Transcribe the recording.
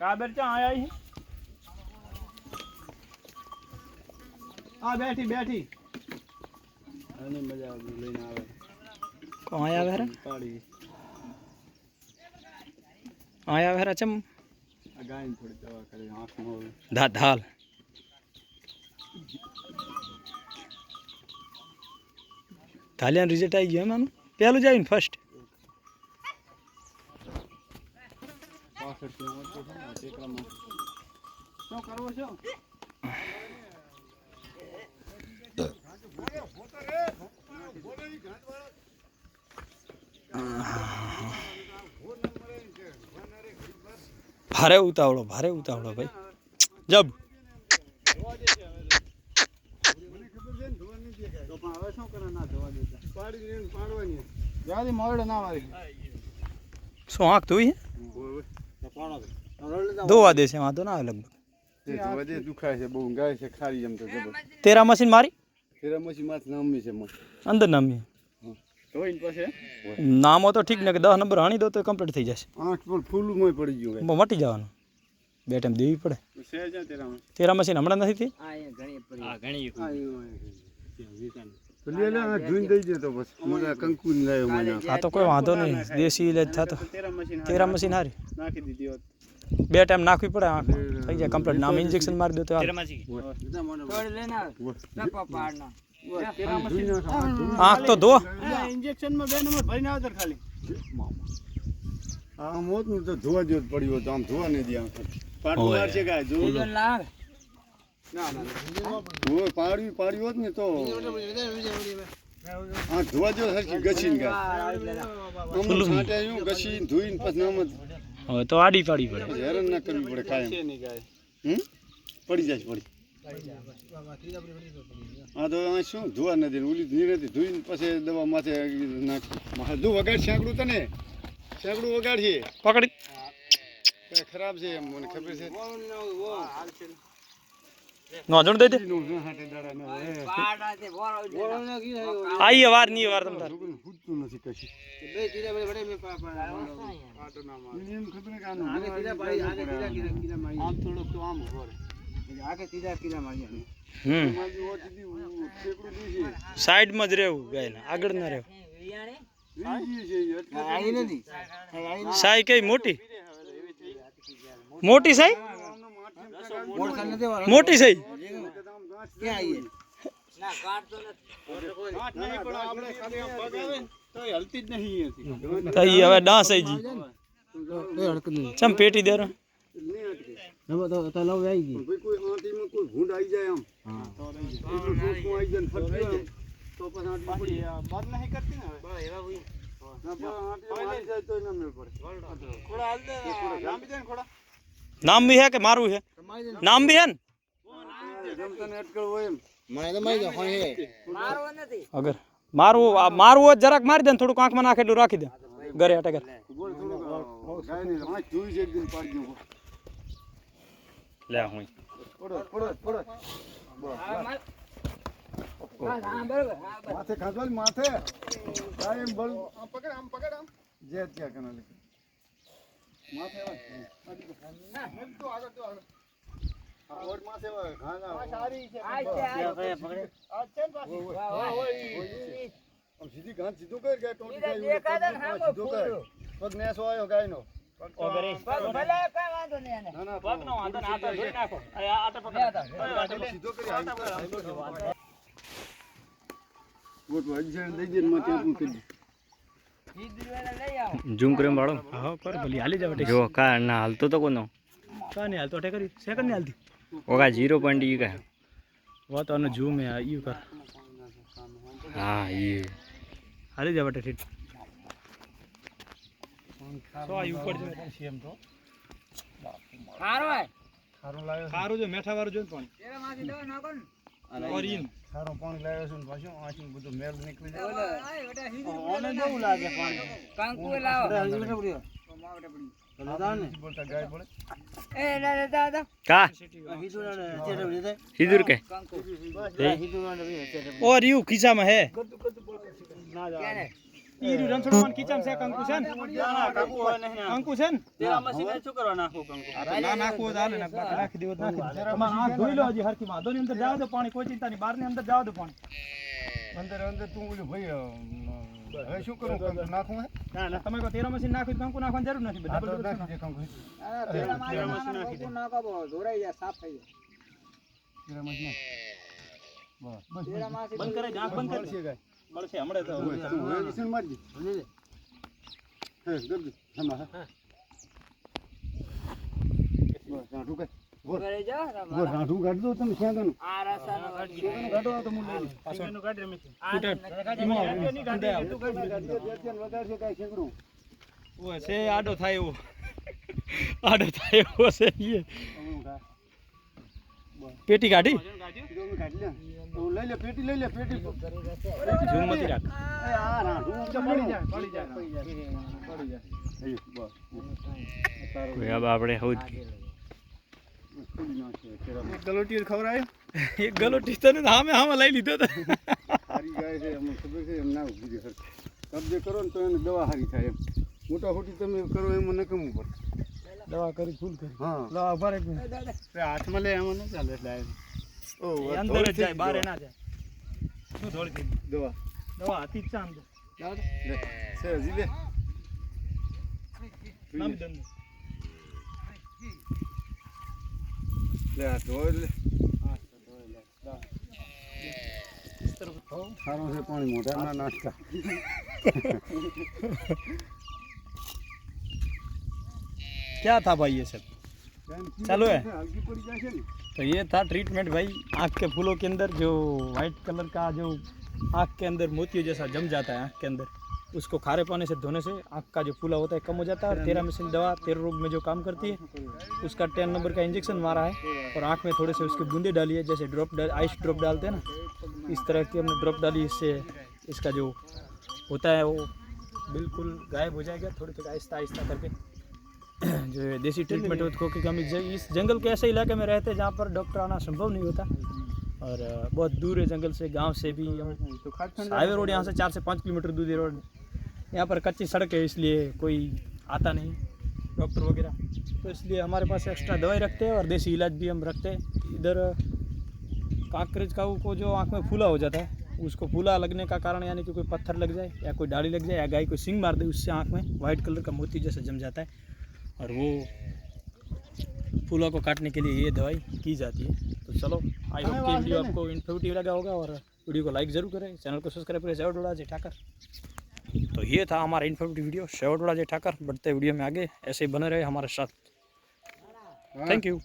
કાબર ચા આયા હી આ બેઠી બેઠી. અને મજા આવે લઈને આવે. કોણ આવે હરા પાડી. આયા હરા ચમ આ ગાયને થોડી દવા કરી આંખમાં ધા ધાલ. ધાલિયાનું રિઝલ્ટ આવી ગયું એમ પહેલું જ આવ્યું ફર્સ્ટ પાછળ ત્યાં વચ્ચે છે ને ટેકરામાં શું કરવો છો ભારે ઉતાવળો ભારે ઉતાવળો ભાઈ જબ તો પણ હવે શું કરે ના ધોવા દેતા પાડી દઈને પાડવાની જ્યાંથી મોડે ના મારી શું આંખ ધોઈ ધોવા દેશે વાંધો ના આવે લગભગ. દુખાય છે બહુ ગાય છે ખારી એમ તો તેરા મશીન મારી? તેરા મશીન માથ નામી છે અંદર નામી. પછી? નામો તો ઠીક ને કે દસ નંબર હાણી દો તો કમ્પ્લીટ થઈ જશે. આઠ પર ફૂલું મોય પડી ગયું મ- મટી જવાનું. બે ટાઈમ દેવી પડે. છે જ્યાં તેરામાં તેરા મશીન. હમણાં નથી થઈ? તો આ તો કોઈ વાંધો નહીં. દેશી ઇલાજ થતો તેરા મશીન હારી. નાખી દીધી હોત. બે ટાઈમ નાખવી પડે આંખ. થઈ જાય કમ્પ્લીટ નામ ઇન્જેક્શન મારી દો તો આંખ તો ધો. ઇન્જેક્શનમાં બે નંબર ભરીને આવતર ખાલી. આ મોતનું તો ધોવા જેવું પડ્યું હતું આમ ધોવા નહીં દે આંખ. પાટું ઓય. મારશે ગાય જો ના ના ધોવા પાડવી પાડ્યું હોત ને તો. હા ધોવા જો સરખી ગસીને ગા આમ છાંટે હું ઘસીને ધોઈને પછી નામ જ હવે તો આડી પાડી પડે. હેરાન ના કરવી પડે કાયમ હમ? પડી જાય પડી. હા તો આ શું? ધોવા નથી ઓલી નીરેથી ધોઈને પછી દવા માથે નાખી. જો વગાડ છાંકડું તને. છાંકડું વગાડ છે. પકડી. ખરાબ છે એમ મને ખબર છે. નોંધણ દઈ દે નું ન ન. આઈએ વારની વાર તમ તાર પૂછતું નથી કશું એને એમ ખબર કે મારી આમ થોડો તો આમ ઊભો રહે. હમ મારી ઓટ દીધી, ઉ- શેકડું દીધી. સાઈડમાં જ રહેવું ગાયના આગળ ના રહેવું સાઈ કઈ મોટી મોટી સાઈ મોટી નહીં નહીં. નહીં અટકે. કોઈ આંટીમાં કોઈ ભૂંડ આવી જાય આમ આવી જાય આમ, તો પછી આંટી પડી. ના, પણ આંટીમાં આવી જાય તોય ના મેળ નામ બી હે કે મારું હે નામ બી હે ને જમતાને અટકળ હોય એમ. અગર મારું આ મારું હોત જરાક મારી દે ને થોડુંક આંખમાં નાખે એટલું રાખી દે ઘરે અટે ઘર બોલ થોડુંક ગાયની આંખ જોઈ છે એક દિન પાડી દઉં. લે હું પડો, પડો, પડો. માથે ખાધો ને માથે ગાય એમ બળ આમ પકડ આમ પકડ આમ જે ત્યાં કના લે માથે આવે. એમ તો આગળ તો આગળ સીધી ઘાસ સીધું કર કે ટોટી ગાય સીધો કર. પગ નેસો આવ્યો ગાયનો. ના, કરી કર, કર. ઝૂમ કરીને વાળો. હા પર ભલી. હાલી જાવ જો કા ના હાલતો તો કોનો? કા નહીં હાલતો અટે કરી સેકન્ડ નહીં હાલતી. ઓકા જીરો પોઈન્ટ ઈ કા. વાત આનો ઝૂમ હે આ ઈ કર હા ઈ. હાલી જા અટે ઠીક. સો આ ઉપર જો સીએમ તો. ખારું જો મેઠા વાળું જો ને પાણી. ઓરિયન સારું પાણી લાવ્યો છું ને પાછું આથી બધું મેલ નીકળી જાય. આને કેવું લાગે પાણી. બોલતા ગાય પડે કા સીધુર કે और यू खींचा में है ઈ રહ્યું રણછોડમાં ખીચામ છે કંકુ છે ને અંકુ છે ને તેરા મશીન શું કરવા નાખો કંકુ આ તો ના નાખવું હોય તો હાલે ને બાકી નાખી દેવું તો નાખી દો. તમારે આંખ ધોઈ લો હજી હરખી માં ની અંદર જાવ દો પાણી કોઈ ચિંતા નહીં બહાર ની અંદર જાવ દો પાણી અંદર અંદર તું ઓલું ભાઈ હવે શું કરું? કંકુ નાખું હે? ના ના તમે કહો તેરા મશીન નાખ્યું કંકુ નાખવાની જરૂર નથી. બધા તો નાખી દે કંકુ. તેરા મશીન નાખી દે. તેરા મત નાખ. બસ બસ બંધ કરે આંખ બંધ કરી. મળશે ગાય મળશે હમણે તો. તું મશીન મારજી મારજે. હે, ગરદી. આમાં, હા. બસ, રાંઠું કાઢ. બોલ. રામા રાંઠું કાઢ દો તમે શેંગાનું. શેંગાનું કાઢો તો હું લઈ વધારે છે કાઈ શેંગડું. ઓય છે આડો થાય એવો. આડો થાય એવો છે ઈએ. પેટી કાઢી? જો કાઢી લઈ લે, પેટી લઈ લે, પેટી. ઝૂમ મતી રાખ. એ આ રાંઠું તો પડી. જાય, પડી જાય, પડી જાય. પડી જાય. અહીં, બસ. તારું હવે ગલોટીઓ ખવડાવ્યો? એક ગલોટી તને સામે સામે લઈ લીધો તો. સારી ગાય છે અમને ખબર છે એમ ના ઊભી રહે. કબજે કરો ને તો એને દવા સારી થાય એમ. મોટા ખોટી તમે કરો એમાં નકમું પડે દવા કરી ફૂલ કરી. હા. દવા ઊભા રે હાથમાં લે એમાં ન ચાલે એટલે ઓ અંદર જ જાય બહાર ના જાય. શું ધોળી દવા. દવા હાથી જ ચાંદ લે. લે. નામી દે અંદર. લે આ ધોઈ લે સારું છે પાણી મોઢા ના નાખતા क्या था भाई ये सब ચાલુ હે? હલકી પડી જાય છે ને तो ये था ट्रीटमेंट भाई आँख के फूलों के अंदर जो वाइट कलर का जो आँख के अंदर मोतियों जैसा जम जाता है आँख के अंदर उसको खारे पानी से धोने से आँख का जो फूला होता है कम हो जाता है और तेरह मशीन दवा तेरह रोग में जो काम करती है उसका टेन नंबर का इंजेक्शन मारा है और आँख में थोड़े से उसकी बूंदे डाली है जैसे ड्रॉप डाल आइस ड्रॉप डालते हैं ना इस तरह की हमने ड्रॉप डाली इससे इसका जो होता है वो बिल्कुल गायब हो जाएगा थोड़ी थोड़ी आहिस्ता आहिस्ता करके। जो है देसी ट्रीटमेंट उसको क्योंकि हम इस जंगल के ऐसे इलाके में रहते हैं जहाँ पर डॉक्टर आना संभव नहीं होता। और बहुत दूर है जंगल से गाँव से भी हम तो हाईवे रोड यहाँ से चार से पाँच किलोमीटर दूर है रोड यहाँ पर कच्ची सड़क है इसलिए कोई आता नहीं डॉक्टर वगैरह। तो इसलिए हमारे पास एक्स्ट्रा दवाई रखते हैं और देसी इलाज भी हम रखते हैं। इधर काकरेज का को जो आँख में फूला हो जाता है उसको फूला लगने का कारण यानी कि कोई पत्थर लग जाए या कोई डाली लग जाए या गाय कोई सिंग मार दे उससे आँख में वाइट कलर का मोती जैसा जम जाता है। और वो फूलों को काटने के लिए ये दवाई की जाती है। तो चलो आई होप कि वीडियो आपको इन्फॉर्मेटिव लगा होगा और वीडियो को लाइक ज़रूर करें चैनल को सब्सक्राइब करें सेवडोड़ा जे ठाकर। तो ये था हमारा इन्फॉर्मेटिव वीडियो सेवडोड़ा जय ठाकर बढ़ते वीडियो में आगे। ऐसे ही बने रहे हमारे साथ। Thank you